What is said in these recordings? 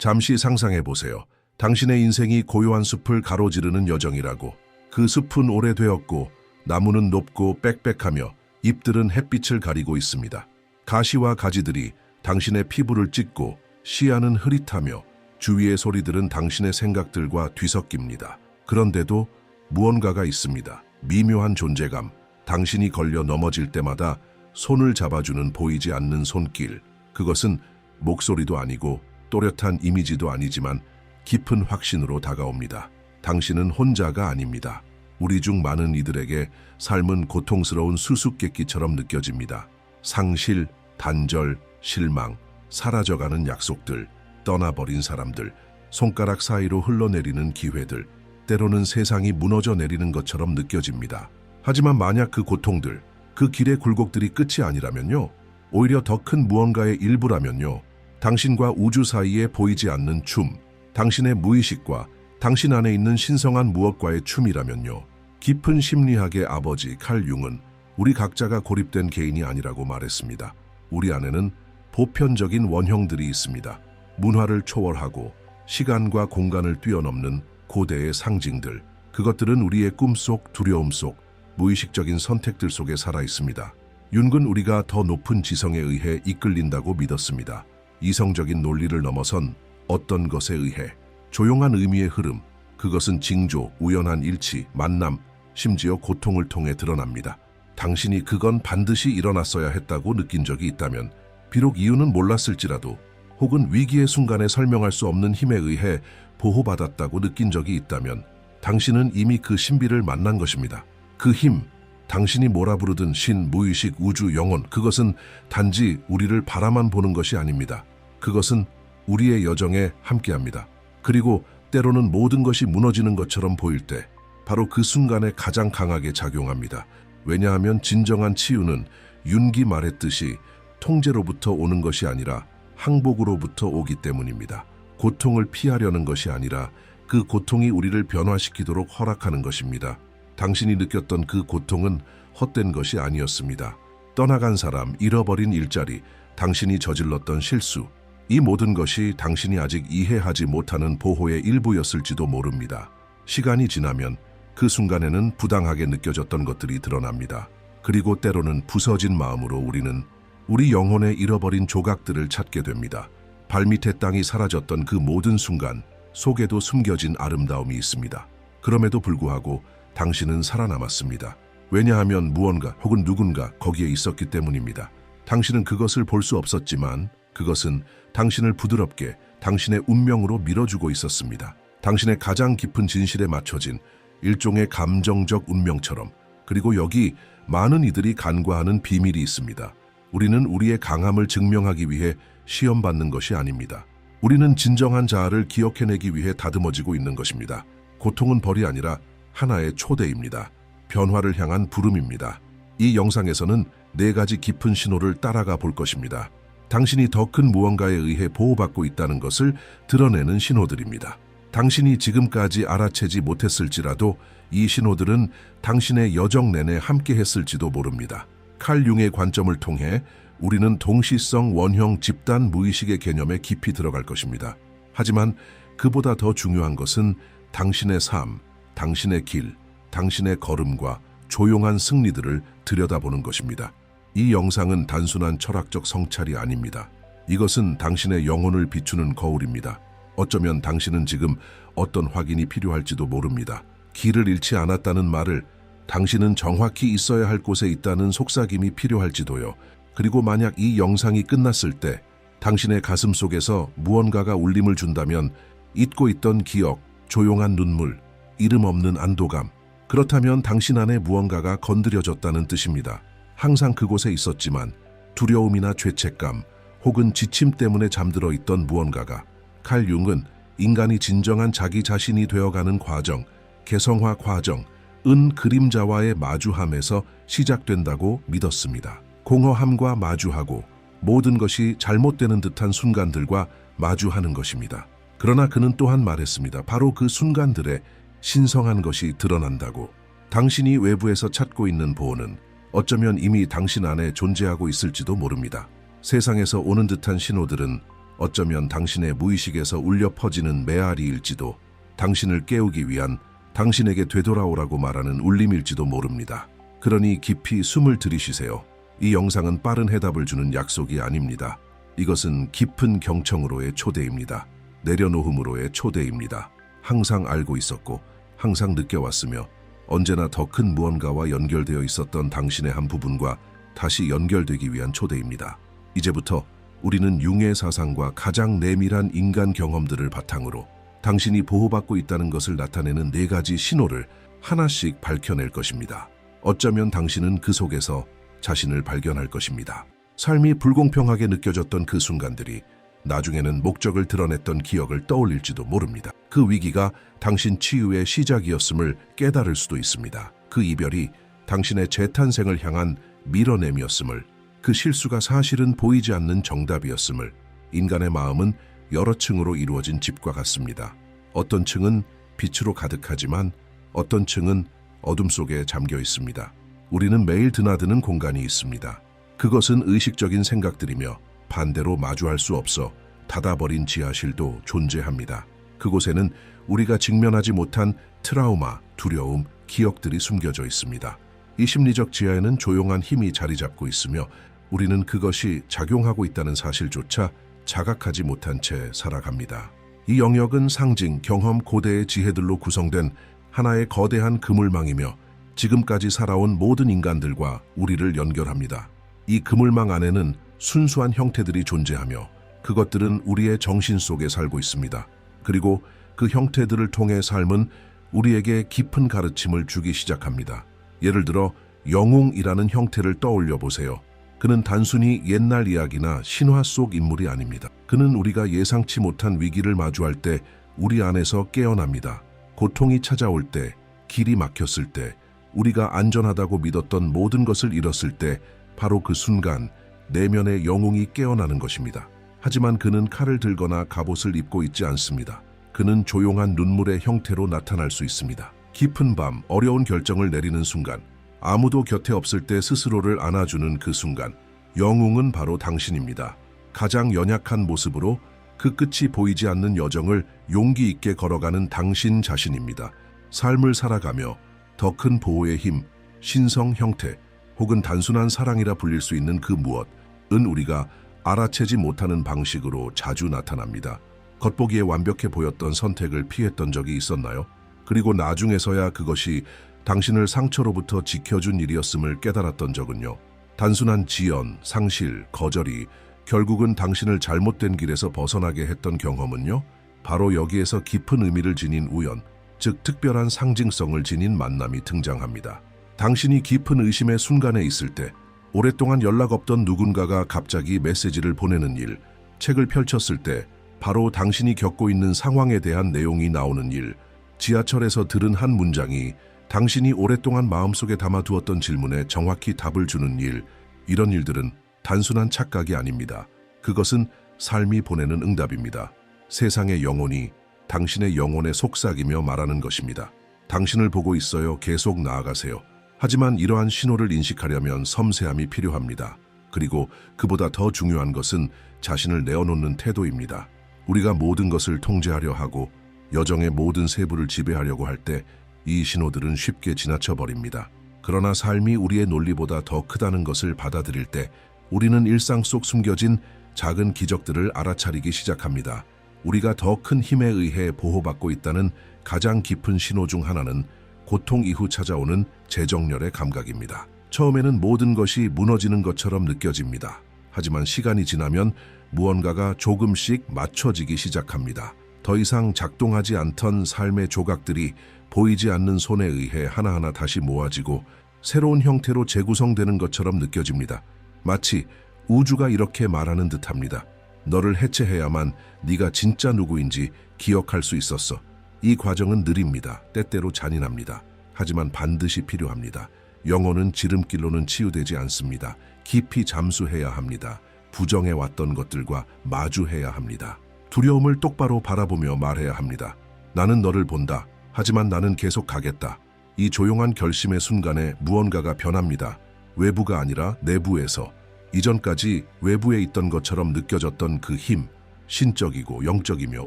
잠시 상상해 보세요. 당신의 인생이 고요한 숲을 가로지르는 여정이라고. 그 숲은 오래되었고 나무는 높고 빽빽하며 잎들은 햇빛을 가리고 있습니다. 가시와 가지들이 당신의 피부를 찢고 시야는 흐릿하며 주위의 소리들은 당신의 생각들과 뒤섞입니다. 그런데도 무언가가 있습니다. 미묘한 존재감. 당신이 걸려 넘어질 때마다 손을 잡아주는 보이지 않는 손길. 그것은 목소리도 아니고 또렷한 이미지도 아니지만 깊은 확신으로 다가옵니다. 당신은 혼자가 아닙니다. 우리 중 많은 이들에게 삶은 고통스러운 수수께끼처럼 느껴집니다. 상실, 단절, 실망, 사라져가는 약속들, 떠나버린 사람들, 손가락 사이로 흘러내리는 기회들, 때로는 세상이 무너져 내리는 것처럼 느껴집니다. 하지만 만약 그 고통들, 그 길의 굴곡들이 끝이 아니라면요. 오히려 더 큰 무언가의 일부라면요. 당신과 우주 사이에 보이지 않는 춤, 당신의 무의식과 당신 안에 있는 신성한 무엇과의 춤이라면요. 깊은 심리학의 아버지 칼 융은 우리 각자가 고립된 개인이 아니라고 말했습니다. 우리 안에는 보편적인 원형들이 있습니다. 문화를 초월하고 시간과 공간을 뛰어넘는 고대의 상징들. 그것들은 우리의 꿈속, 두려움 속, 무의식적인 선택들 속에 살아 있습니다. 윤근 우리가 더 높은 지성에 의해 이끌린다고 믿었습니다. 이성적인 논리를 넘어선 어떤 것에 의해 조용한 의미의 흐름, 그것은 징조, 우연한 일치, 만남, 심지어 고통을 통해 드러납니다. 당신이 그건 반드시 일어났어야 했다고 느낀 적이 있다면, 비록 이유는 몰랐을지라도, 혹은 위기의 순간에 설명할 수 없는 힘에 의해 보호받았다고 느낀 적이 있다면, 당신은 이미 그 신비를 만난 것입니다. 그 힘, 당신이 뭐라 부르든 신, 무의식, 우주, 영혼, 그것은 단지 우리를 바라만 보는 것이 아닙니다. 그것은 우리의 여정에 함께합니다. 그리고 때로는 모든 것이 무너지는 것처럼 보일 때 바로 그 순간에 가장 강하게 작용합니다. 왜냐하면 진정한 치유는 윤기 말했듯이 통제로부터 오는 것이 아니라 항복으로부터 오기 때문입니다. 고통을 피하려는 것이 아니라 그 고통이 우리를 변화시키도록 허락하는 것입니다. 당신이 느꼈던 그 고통은 헛된 것이 아니었습니다. 떠나간 사람, 잃어버린 일자리, 당신이 저질렀던 실수, 이 모든 것이 당신이 아직 이해하지 못하는 보호의 일부였을지도 모릅니다. 시간이 지나면 그 순간에는 부당하게 느껴졌던 것들이 드러납니다. 그리고 때로는 부서진 마음으로 우리는 우리 영혼의 잃어버린 조각들을 찾게 됩니다. 발밑의 땅이 사라졌던 그 모든 순간 속에도 숨겨진 아름다움이 있습니다. 그럼에도 불구하고 당신은 살아남았습니다. 왜냐하면 무언가 혹은 누군가 거기에 있었기 때문입니다. 당신은 그것을 볼 수 없었지만 그것은 당신을 부드럽게 당신의 운명으로 밀어주고 있었습니다. 당신의 가장 깊은 진실에 맞춰진 일종의 감정적 운명처럼 그리고 여기 많은 이들이 간과하는 비밀이 있습니다. 우리는 우리의 강함을 증명하기 위해 시험받는 것이 아닙니다. 우리는 진정한 자아를 기억해내기 위해 다듬어지고 있는 것입니다. 고통은 벌이 아니라 하나의 초대입니다. 변화를 향한 부름입니다. 이 영상에서는 네 가지 깊은 신호를 따라가 볼 것입니다. 당신이 더 큰 무언가에 의해 보호받고 있다는 것을 드러내는 신호들입니다. 당신이 지금까지 알아채지 못했을지라도 이 신호들은 당신의 여정 내내 함께 했을지도 모릅니다. 칼 융의 관점을 통해 우리는 동시성 원형 집단 무의식의 개념에 깊이 들어갈 것입니다. 하지만 그보다 더 중요한 것은 당신의 삶, 당신의 길, 당신의 걸음과 조용한 승리들을 들여다보는 것입니다. 이 영상은 단순한 철학적 성찰이 아닙니다. 이것은 당신의 영혼을 비추는 거울입니다. 어쩌면 당신은 지금 어떤 확인이 필요할지도 모릅니다. 길을 잃지 않았다는 말을 당신은 정확히 있어야 할 곳에 있다는 속삭임이 필요할지도요. 그리고 만약 이 영상이 끝났을 때 당신의 가슴 속에서 무언가가 울림을 준다면 잊고 있던 기억, 조용한 눈물, 이름 없는 안도감, 그렇다면 당신 안에 무언가가 건드려졌다는 뜻입니다. 항상 그곳에 있었지만 두려움이나 죄책감 혹은 지침 때문에 잠들어 있던 무언가가 칼 융은 인간이 진정한 자기 자신이 되어가는 과정, 개성화 과정, 은 그림자와의 마주함에서 시작된다고 믿었습니다. 공허함과 마주하고 모든 것이 잘못되는 듯한 순간들과 마주하는 것입니다. 그러나 그는 또한 말했습니다. 바로 그 순간들에 신성한 것이 드러난다고. 당신이 외부에서 찾고 있는 보호는 어쩌면 이미 당신 안에 존재하고 있을지도 모릅니다. 세상에서 오는 듯한 신호들은 어쩌면 당신의 무의식에서 울려 퍼지는 메아리일지도 당신을 깨우기 위한 당신에게 되돌아오라고 말하는 울림일지도 모릅니다. 그러니 깊이 숨을 들이쉬세요. 이 영상은 빠른 해답을 주는 약속이 아닙니다. 이것은 깊은 경청으로의 초대입니다. 내려놓음으로의 초대입니다. 항상 알고 있었고 항상 느껴왔으며 언제나 더 큰 무언가와 연결되어 있었던 당신의 한 부분과 다시 연결되기 위한 초대입니다. 이제부터 우리는 융의 사상과 가장 내밀한 인간 경험들을 바탕으로 당신이 보호받고 있다는 것을 나타내는 네 가지 신호를 하나씩 밝혀낼 것입니다. 어쩌면 당신은 그 속에서 자신을 발견할 것입니다. 삶이 불공평하게 느껴졌던 그 순간들이 나중에는 목적을 드러냈던 기억을 떠올릴지도 모릅니다. 그 위기가 당신 치유의 시작이었음을 깨달을 수도 있습니다. 그 이별이 당신의 재탄생을 향한 밀어냄이었음을, 그 실수가 사실은 보이지 않는 정답이었음을, 인간의 마음은 여러 층으로 이루어진 집과 같습니다. 어떤 층은 빛으로 가득하지만 어떤 층은 어둠 속에 잠겨 있습니다. 우리는 매일 드나드는 공간이 있습니다. 그것은 의식적인 생각들이며 반대로 마주할 수 없어 닫아버린 지하실도 존재합니다. 그곳에는 우리가 직면하지 못한 트라우마, 두려움, 기억들이 숨겨져 있습니다. 이 심리적 지하에는 조용한 힘이 자리 잡고 있으며 우리는 그것이 작용하고 있다는 사실조차 자각하지 못한 채 살아갑니다. 이 영역은 상징, 경험, 고대의 지혜들로 구성된 하나의 거대한 그물망이며 지금까지 살아온 모든 인간들과 우리를 연결합니다. 이 그물망 안에는 순수한 형태들이 존재하며 그것들은 우리의 정신 속에 살고 있습니다. 그리고 그 형태들을 통해 삶은 우리에게 깊은 가르침을 주기 시작합니다. 예를 들어 영웅이라는 형태를 떠올려 보세요. 그는 단순히 옛날 이야기나 신화 속 인물이 아닙니다. 그는 우리가 예상치 못한 위기를 마주할 때 우리 안에서 깨어납니다. 고통이 찾아올 때, 길이 막혔을 때, 우리가 안전하다고 믿었던 모든 것을 잃었을 때 바로 그 순간 내면의 영웅이 깨어나는 것입니다. 하지만 그는 칼을 들거나 갑옷을 입고 있지 않습니다. 그는 조용한 눈물의 형태로 나타날 수 있습니다. 깊은 밤, 어려운 결정을 내리는 순간, 아무도 곁에 없을 때 스스로를 안아주는 그 순간, 영웅은 바로 당신입니다. 가장 연약한 모습으로 그 끝이 보이지 않는 여정을 용기 있게 걸어가는 당신 자신입니다. 삶을 살아가며 더 큰 보호의 힘, 신성 형태, 혹은 단순한 사랑이라 불릴 수 있는 그 무엇은 우리가 알아채지 못하는 방식으로 자주 나타납니다. 겉보기에 완벽해 보였던 선택을 피했던 적이 있었나요? 그리고 나중에서야 그것이 당신을 상처로부터 지켜준 일이었음을 깨달았던 적은요. 단순한 지연, 상실, 거절이 결국은 당신을 잘못된 길에서 벗어나게 했던 경험은요. 바로 여기에서 깊은 의미를 지닌 우연, 즉 특별한 상징성을 지닌 만남이 등장합니다. 당신이 깊은 의심의 순간에 있을 때 오랫동안 연락 없던 누군가가 갑자기 메시지를 보내는 일, 책을 펼쳤을 때 바로 당신이 겪고 있는 상황에 대한 내용이 나오는 일, 지하철에서 들은 한 문장이 당신이 오랫동안 마음속에 담아두었던 질문에 정확히 답을 주는 일, 이런 일들은 단순한 착각이 아닙니다. 그것은 삶이 보내는 응답입니다. 세상의 영혼이 당신의 영혼에 속삭이며 말하는 것입니다. 당신을 보고 있어요. 계속 나아가세요. 하지만 이러한 신호를 인식하려면 섬세함이 필요합니다. 그리고 그보다 더 중요한 것은 자신을 내어놓는 태도입니다. 우리가 모든 것을 통제하려 하고 여정의 모든 세부를 지배하려고 할 때 이 신호들은 쉽게 지나쳐 버립니다. 그러나 삶이 우리의 논리보다 더 크다는 것을 받아들일 때 우리는 일상 속 숨겨진 작은 기적들을 알아차리기 시작합니다. 우리가 더 큰 힘에 의해 보호받고 있다는 가장 깊은 신호 중 하나는 고통 이후 찾아오는 재정렬의 감각입니다. 처음에는 모든 것이 무너지는 것처럼 느껴집니다. 하지만 시간이 지나면 무언가가 조금씩 맞춰지기 시작합니다. 더 이상 작동하지 않던 삶의 조각들이 보이지 않는 손에 의해 하나하나 다시 모아지고 새로운 형태로 재구성되는 것처럼 느껴집니다. 마치 우주가 이렇게 말하는 듯합니다. 너를 해체해야만 네가 진짜 누구인지 기억할 수 있었어. 이 과정은 느립니다. 때때로 잔인합니다. 하지만 반드시 필요합니다. 영혼은 지름길로는 치유되지 않습니다. 깊이 잠수해야 합니다. 부정해 왔던 것들과 마주해야 합니다. 두려움을 똑바로 바라보며 말해야 합니다. 나는 너를 본다. 하지만 나는 계속 가겠다. 이 조용한 결심의 순간에 무언가가 변합니다. 외부가 아니라 내부에서 이전까지 외부에 있던 것처럼 느껴졌던 그 힘, 신적이고 영적이며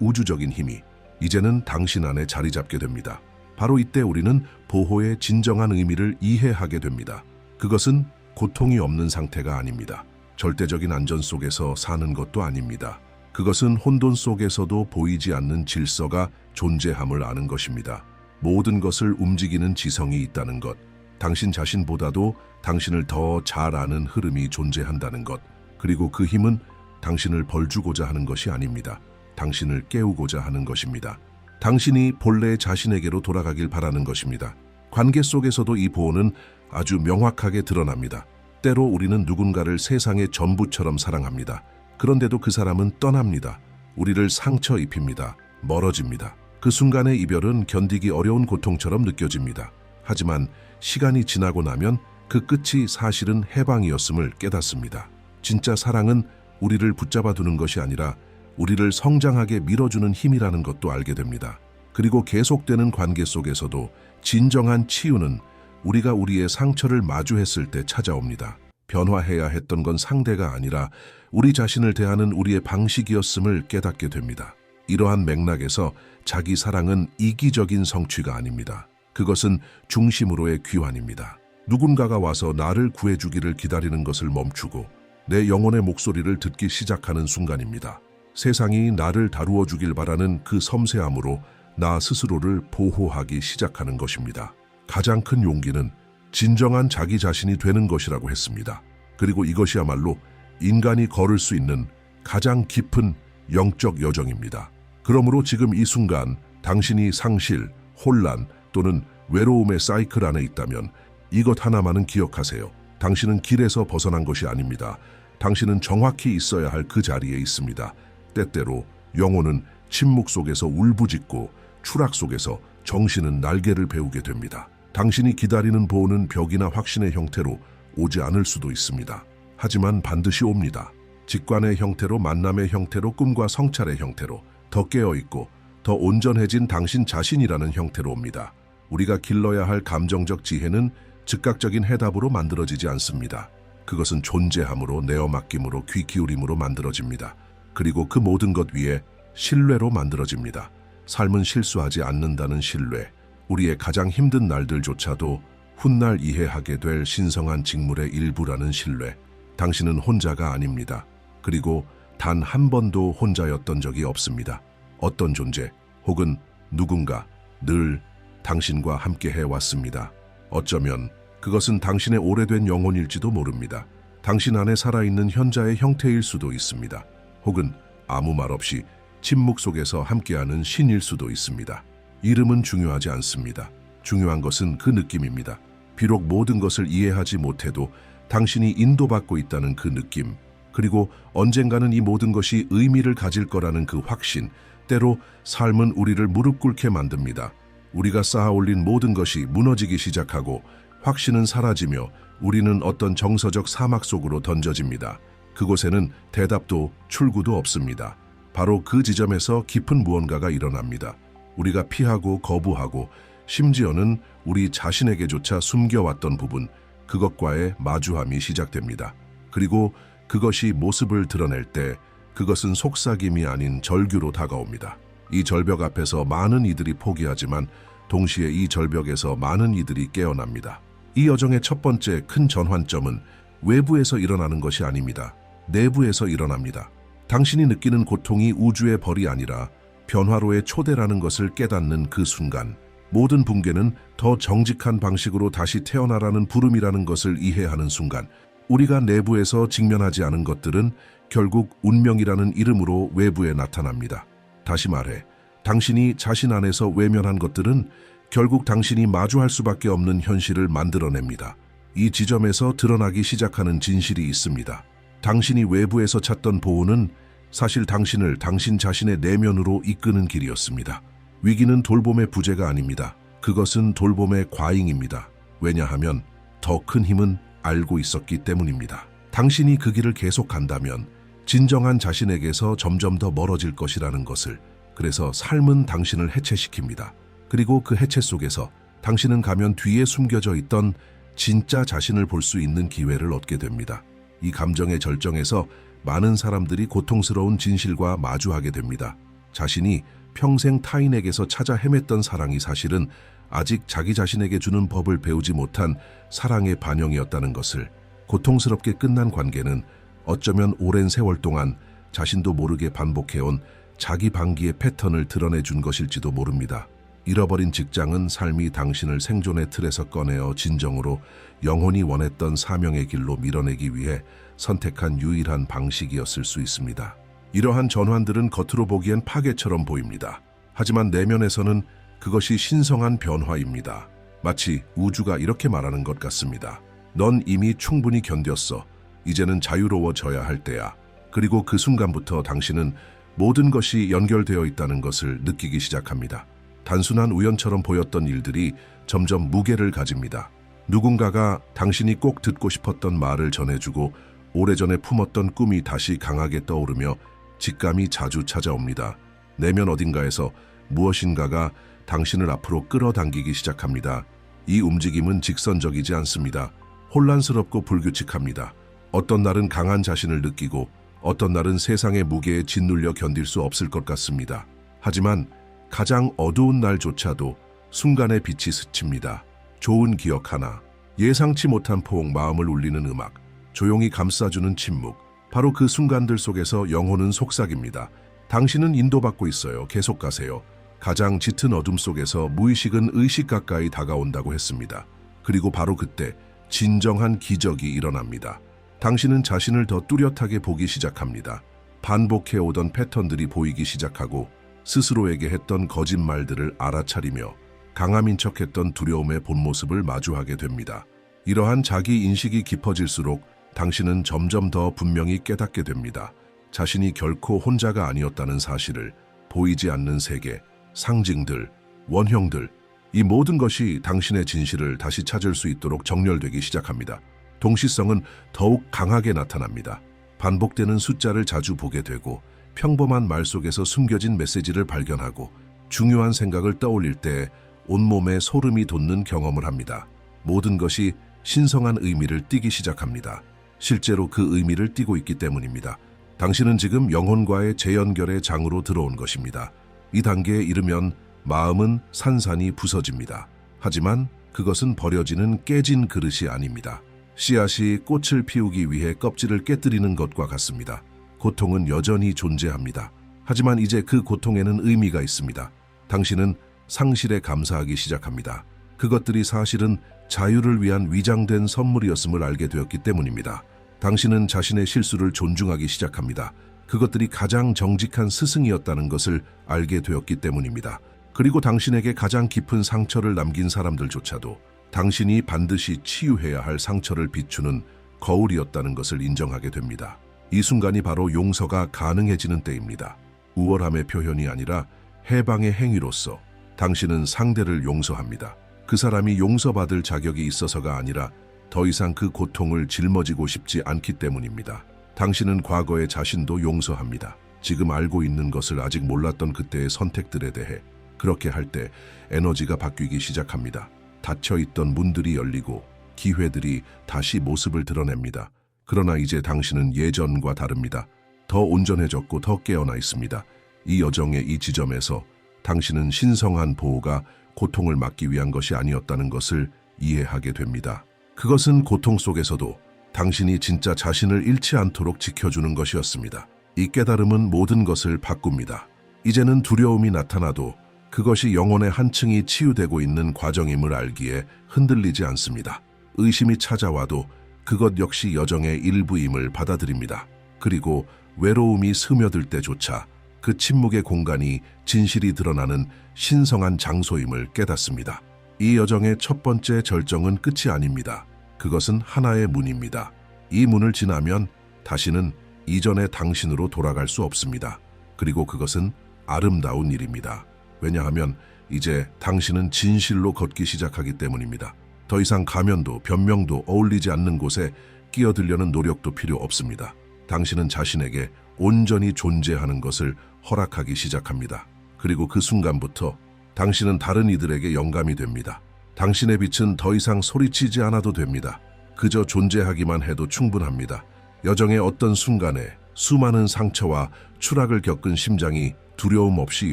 우주적인 힘이 이제는 당신 안에 자리 잡게 됩니다. 바로 이때 우리는 보호의 진정한 의미를 이해하게 됩니다. 그것은 고통이 없는 상태가 아닙니다. 절대적인 안전 속에서 사는 것도 아닙니다. 그것은 혼돈 속에서도 보이지 않는 질서가 존재함을 아는 것입니다. 모든 것을 움직이는 지성이 있다는 것, 당신 자신보다도 당신을 더 잘 아는 흐름이 존재한다는 것, 그리고 그 힘은 당신을 벌주고자 하는 것이 아닙니다. 당신을 깨우고자 하는 것입니다. 당신이 본래 자신에게로 돌아가길 바라는 것입니다. 관계 속에서도 이 보호는 아주 명확하게 드러납니다. 때로 우리는 누군가를 세상의 전부처럼 사랑합니다. 그런데도 그 사람은 떠납니다. 우리를 상처 입힙니다. 멀어집니다. 그 순간의 이별은 견디기 어려운 고통처럼 느껴집니다. 하지만 시간이 지나고 나면 그 끝이 사실은 해방이었음을 깨닫습니다. 진짜 사랑은 우리를 붙잡아 두는 것이 아니라 우리를 성장하게 밀어주는 힘이라는 것도 알게 됩니다. 그리고 계속되는 관계 속에서도 진정한 치유는 우리가 우리의 상처를 마주했을 때 찾아옵니다. 변화해야 했던 건 상대가 아니라 우리 자신을 대하는 우리의 방식이었음을 깨닫게 됩니다. 이러한 맥락에서 자기 사랑은 이기적인 성취가 아닙니다. 그것은 중심으로의 귀환입니다. 누군가가 와서 나를 구해주기를 기다리는 것을 멈추고 내 영혼의 목소리를 듣기 시작하는 순간입니다. 세상이 나를 다루어 주길 바라는 그 섬세함으로 나 스스로를 보호하기 시작하는 것입니다. 가장 큰 용기는 진정한 자기 자신이 되는 것이라고 했습니다. 그리고 이것이야말로 인간이 걸을 수 있는 가장 깊은 영적 여정입니다. 그러므로 지금 이 순간 당신이 상실, 혼란 또는 외로움의 사이클 안에 있다면 이것 하나만은 기억하세요. 당신은 길에서 벗어난 것이 아닙니다. 당신은 정확히 있어야 할 그 자리에 있습니다. 때때로 영혼은 침묵 속에서 울부짖고 추락 속에서 정신은 날개를 배우게 됩니다. 당신이 기다리는 보호는 벽이나 확신의 형태로 오지 않을 수도 있습니다. 하지만 반드시 옵니다. 직관의 형태로 만남의 형태로 꿈과 성찰의 형태로 더 깨어있고 더 온전해진 당신 자신이라는 형태로 옵니다. 우리가 길러야 할 감정적 지혜는 즉각적인 해답으로 만들어지지 않습니다. 그것은 존재함으로 내어 맡김으로 귀 기울임으로 만들어집니다. 그리고 그 모든 것 위에 신뢰로 만들어집니다. 삶은 실수하지 않는다는 신뢰. 우리의 가장 힘든 날들조차도 훗날 이해하게 될 신성한 직물의 일부라는 신뢰. 당신은 혼자가 아닙니다. 그리고 단 한 번도 혼자였던 적이 없습니다. 어떤 존재 혹은 누군가 늘 당신과 함께 해왔습니다. 어쩌면 그것은 당신의 오래된 영혼일지도 모릅니다. 당신 안에 살아있는 현자의 형태일 수도 있습니다. 혹은 아무 말 없이 침묵 속에서 함께하는 신일 수도 있습니다. 이름은 중요하지 않습니다. 중요한 것은 그 느낌입니다. 비록 모든 것을 이해하지 못해도 당신이 인도받고 있다는 그 느낌, 그리고 언젠가는 이 모든 것이 의미를 가질 거라는 그 확신, 때로 삶은 우리를 무릎 꿇게 만듭니다. 우리가 쌓아 올린 모든 것이 무너지기 시작하고 확신은 사라지며 우리는 어떤 정서적 사막 속으로 던져집니다. 그곳에는 대답도 출구도 없습니다. 바로 그 지점에서 깊은 무언가가 일어납니다. 우리가 피하고 거부하고 심지어는 우리 자신에게조차 숨겨왔던 부분, 그것과의 마주함이 시작됩니다. 그리고 그것이 모습을 드러낼 때 그것은 속삭임이 아닌 절규로 다가옵니다. 이 절벽 앞에서 많은 이들이 포기하지만 동시에 이 절벽에서 많은 이들이 깨어납니다. 이 여정의 첫 번째 큰 전환점은 외부에서 일어나는 것이 아닙니다. 내부에서 일어납니다. 당신이 느끼는 고통이 우주의 벌이 아니라 변화로의 초대라는 것을 깨닫는 그 순간 모든 붕괴는 더 정직한 방식으로 다시 태어나라는 부름이라는 것을 이해하는 순간 우리가 내부에서 직면하지 않은 것들은 결국 운명이라는 이름으로 외부에 나타납니다. 다시 말해 당신이 자신 안에서 외면한 것들은 결국 당신이 마주할 수밖에 없는 현실을 만들어냅니다. 이 지점에서 드러나기 시작하는 진실이 있습니다. 당신이 외부에서 찾던 보호는 사실 당신을 당신 자신의 내면으로 이끄는 길이었습니다. 위기는 돌봄의 부재가 아닙니다. 그것은 돌봄의 과잉입니다. 왜냐하면 더 큰 힘은 알고 있었기 때문입니다. 당신이 그 길을 계속 간다면 진정한 자신에게서 점점 더 멀어질 것이라는 것을 그래서 삶은 당신을 해체시킵니다. 그리고 그 해체 속에서 당신은 가면 뒤에 숨겨져 있던 진짜 자신을 볼 수 있는 기회를 얻게 됩니다. 이 감정의 절정에서 많은 사람들이 고통스러운 진실과 마주하게 됩니다. 자신이 평생 타인에게서 찾아 헤맸던 사랑이 사실은 아직 자기 자신에게 주는 법을 배우지 못한 사랑의 반영이었다는 것을 고통스럽게 끝난 관계는 어쩌면 오랜 세월 동안 자신도 모르게 반복해온 자기 방기의 패턴을 드러내 준 것일지도 모릅니다. 잃어버린 직장은 삶이 당신을 생존의 틀에서 꺼내어 진정으로 영혼이 원했던 사명의 길로 밀어내기 위해 선택한 유일한 방식이었을 수 있습니다. 이러한 전환들은 겉으로 보기엔 파괴처럼 보입니다. 하지만 내면에서는 그것이 신성한 변화입니다. 마치 우주가 이렇게 말하는 것 같습니다. 넌 이미 충분히 견뎠어. 이제는 자유로워져야 할 때야. 그리고 그 순간부터 당신은 모든 것이 연결되어 있다는 것을 느끼기 시작합니다. 단순한 우연처럼 보였던 일들이 점점 무게를 가집니다. 누군가가 당신이 꼭 듣고 싶었던 말을 전해주고 오래전에 품었던 꿈이 다시 강하게 떠오르며 직감이 자주 찾아옵니다. 내면 어딘가에서 무엇인가가 당신을 앞으로 끌어당기기 시작합니다. 이 움직임은 직선적이지 않습니다. 혼란스럽고 불규칙합니다. 어떤 날은 강한 자신을 느끼고 어떤 날은 세상의 무게에 짓눌려 견딜 수 없을 것 같습니다. 하지만 가장 어두운 날조차도 순간의 빛이 스칩니다. 좋은 기억 하나, 예상치 못한 포옹 마음을 울리는 음악, 조용히 감싸주는 침묵, 바로 그 순간들 속에서 영혼은 속삭입니다. 당신은 인도받고 있어요. 계속 가세요. 가장 짙은 어둠 속에서 무의식은 의식 가까이 다가온다고 했습니다. 그리고 바로 그때 진정한 기적이 일어납니다. 당신은 자신을 더 뚜렷하게 보기 시작합니다. 반복해 오던 패턴들이 보이기 시작하고 스스로에게 했던 거짓말들을 알아차리며 강함인 척했던 두려움의 본 모습을 마주하게 됩니다. 이러한 자기 인식이 깊어질수록 당신은 점점 더 분명히 깨닫게 됩니다. 자신이 결코 혼자가 아니었다는 사실을 보이지 않는 세계, 상징들, 원형들, 이 모든 것이 당신의 진실을 다시 찾을 수 있도록 정렬되기 시작합니다. 동시성은 더욱 강하게 나타납니다. 반복되는 숫자를 자주 보게 되고 평범한 말 속에서 숨겨진 메시지를 발견하고 중요한 생각을 떠올릴 때 온몸에 소름이 돋는 경험을 합니다. 모든 것이 신성한 의미를 띠기 시작합니다. 실제로 그 의미를 띠고 있기 때문입니다. 당신은 지금 영혼과의 재연결의 장으로 들어온 것입니다. 이 단계에 이르면 마음은 산산이 부서집니다. 하지만 그것은 버려지는 깨진 그릇이 아닙니다. 씨앗이 꽃을 피우기 위해 껍질을 깨뜨리는 것과 같습니다. 고통은 여전히 존재합니다. 하지만 이제 그 고통에는 의미가 있습니다. 당신은 상실에 감사하기 시작합니다. 그것들이 사실은 자유를 위한 위장된 선물이었음을 알게 되었기 때문입니다. 당신은 자신의 실수를 존중하기 시작합니다. 그것들이 가장 정직한 스승이었다는 것을 알게 되었기 때문입니다. 그리고 당신에게 가장 깊은 상처를 남긴 사람들조차도 당신이 반드시 치유해야 할 상처를 비추는 거울이었다는 것을 인정하게 됩니다. 이 순간이 바로 용서가 가능해지는 때입니다. 우월함의 표현이 아니라 해방의 행위로서 당신은 상대를 용서합니다. 그 사람이 용서받을 자격이 있어서가 아니라 더 이상 그 고통을 짊어지고 싶지 않기 때문입니다. 당신은 과거의 자신도 용서합니다. 지금 알고 있는 것을 아직 몰랐던 그때의 선택들에 대해 그렇게 할 때 에너지가 바뀌기 시작합니다. 닫혀 있던 문들이 열리고 기회들이 다시 모습을 드러냅니다. 그러나 이제 당신은 예전과 다릅니다. 더 온전해졌고 더 깨어나 있습니다. 이 여정의 이 지점에서 당신은 신성한 보호가 고통을 막기 위한 것이 아니었다는 것을 이해하게 됩니다. 그것은 고통 속에서도 당신이 진짜 자신을 잃지 않도록 지켜주는 것이었습니다. 이 깨달음은 모든 것을 바꿉니다. 이제는 두려움이 나타나도 그것이 영혼의 한 층이 치유되고 있는 과정임을 알기에 흔들리지 않습니다. 의심이 찾아와도 그것 역시 여정의 일부임을 받아들입니다. 그리고 외로움이 스며들 때조차 그 침묵의 공간이 진실이 드러나는 신성한 장소임을 깨닫습니다. 이 여정의 첫 번째 절정은 끝이 아닙니다. 그것은 하나의 문입니다. 이 문을 지나면 다시는 이전의 당신으로 돌아갈 수 없습니다. 그리고 그것은 아름다운 일입니다. 왜냐하면 이제 당신은 진실로 걷기 시작하기 때문입니다. 더 이상 가면도 변명도 어울리지 않는 곳에 끼어들려는 노력도 필요 없습니다. 당신은 자신에게 온전히 존재하는 것을 허락하기 시작합니다. 그리고 그 순간부터 당신은 다른 이들에게 영감이 됩니다. 당신의 빛은 더 이상 소리치지 않아도 됩니다. 그저 존재하기만 해도 충분합니다. 여정의 어떤 순간에 수많은 상처와 추락을 겪은 심장이 두려움 없이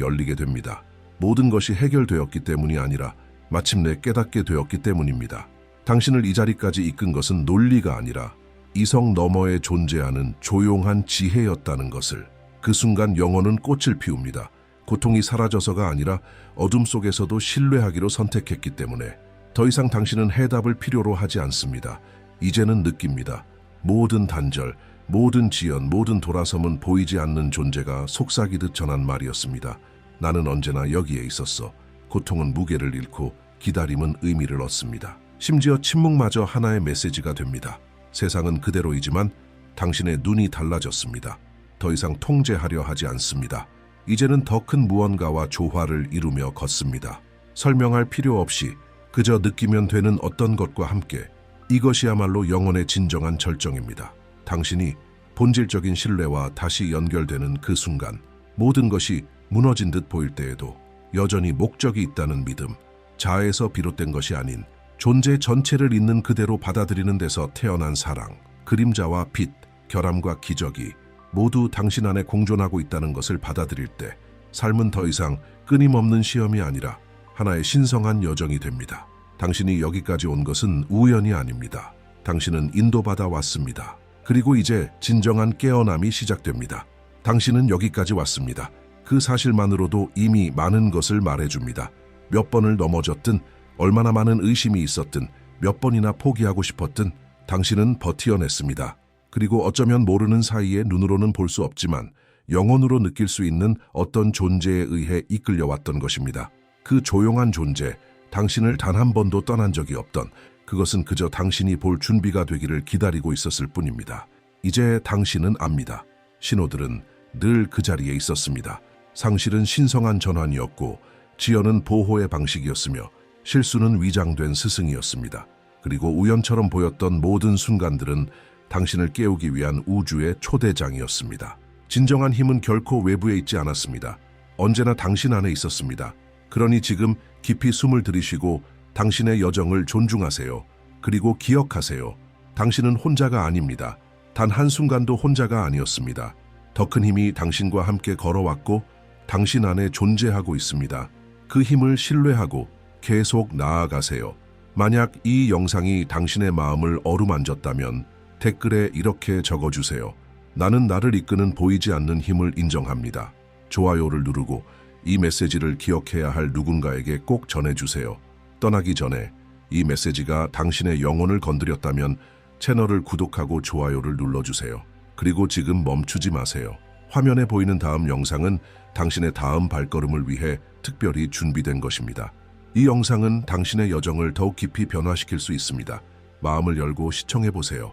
열리게 됩니다. 모든 것이 해결되었기 때문이 아니라 마침내 깨닫게 되었기 때문입니다. 당신을 이 자리까지 이끈 것은 논리가 아니라 이성 너머에 존재하는 조용한 지혜였다는 것을 그 순간 영혼은 꽃을 피웁니다. 고통이 사라져서가 아니라 어둠 속에서도 신뢰하기로 선택했기 때문에 더 이상 당신은 해답을 필요로 하지 않습니다. 이제는 느낍니다. 모든 단절, 모든 지연, 모든 돌아섬은 보이지 않는 존재가 속삭이듯 전한 말이었습니다. 나는 언제나 여기에 있었어. 고통은 무게를 잃고 기다림은 의미를 얻습니다. 심지어 침묵마저 하나의 메시지가 됩니다. 세상은 그대로이지만 당신의 눈이 달라졌습니다. 더 이상 통제하려 하지 않습니다. 이제는 더 큰 무언가와 조화를 이루며 걷습니다. 설명할 필요 없이 그저 느끼면 되는 어떤 것과 함께 이것이야말로 영혼의 진정한 절정입니다. 당신이 본질적인 신뢰와 다시 연결되는 그 순간 모든 것이 무너진 듯 보일 때에도 여전히 목적이 있다는 믿음, 자아에서 비롯된 것이 아닌 존재 전체를 있는 그대로 받아들이는 데서 태어난 사랑, 그림자와 빛, 결함과 기적이 모두 당신 안에 공존하고 있다는 것을 받아들일 때 삶은 더 이상 끊임없는 시험이 아니라 하나의 신성한 여정이 됩니다. 당신이 여기까지 온 것은 우연이 아닙니다. 당신은 인도받아 왔습니다. 그리고 이제 진정한 깨어남이 시작됩니다. 당신은 여기까지 왔습니다. 그 사실만으로도 이미 많은 것을 말해줍니다. 몇 번을 넘어졌든 얼마나 많은 의심이 있었든 몇 번이나 포기하고 싶었든 당신은 버티어냈습니다. 그리고 어쩌면 모르는 사이에 눈으로는 볼 수 없지만 영혼으로 느낄 수 있는 어떤 존재에 의해 이끌려왔던 것입니다. 그 조용한 존재, 당신을 단 한 번도 떠난 적이 없던 그것은 그저 당신이 볼 준비가 되기를 기다리고 있었을 뿐입니다. 이제 당신은 압니다. 신호들은 늘 그 자리에 있었습니다. 상실은 신성한 전환이었고 지연은 보호의 방식이었으며 실수는 위장된 스승이었습니다. 그리고 우연처럼 보였던 모든 순간들은 당신을 깨우기 위한 우주의 초대장이었습니다. 진정한 힘은 결코 외부에 있지 않았습니다. 언제나 당신 안에 있었습니다. 그러니 지금 깊이 숨을 들이쉬고 당신의 여정을 존중하세요. 그리고 기억하세요. 당신은 혼자가 아닙니다. 단 한순간도 혼자가 아니었습니다. 더 큰 힘이 당신과 함께 걸어왔고 당신 안에 존재하고 있습니다. 그 힘을 신뢰하고 계속 나아가세요. 만약 이 영상이 당신의 마음을 어루만졌다면 댓글에 이렇게 적어주세요. 나는 나를 이끄는 보이지 않는 힘을 인정합니다. 좋아요를 누르고 이 메시지를 기억해야 할 누군가에게 꼭 전해주세요. 떠나기 전에 이 메시지가 당신의 영혼을 건드렸다면 채널을 구독하고 좋아요를 눌러주세요. 그리고 지금 멈추지 마세요. 화면에 보이는 다음 영상은 당신의 다음 발걸음을 위해 특별히 준비된 것입니다. 이 영상은 당신의 여정을 더욱 깊이 변화시킬 수 있습니다. 마음을 열고 시청해 보세요.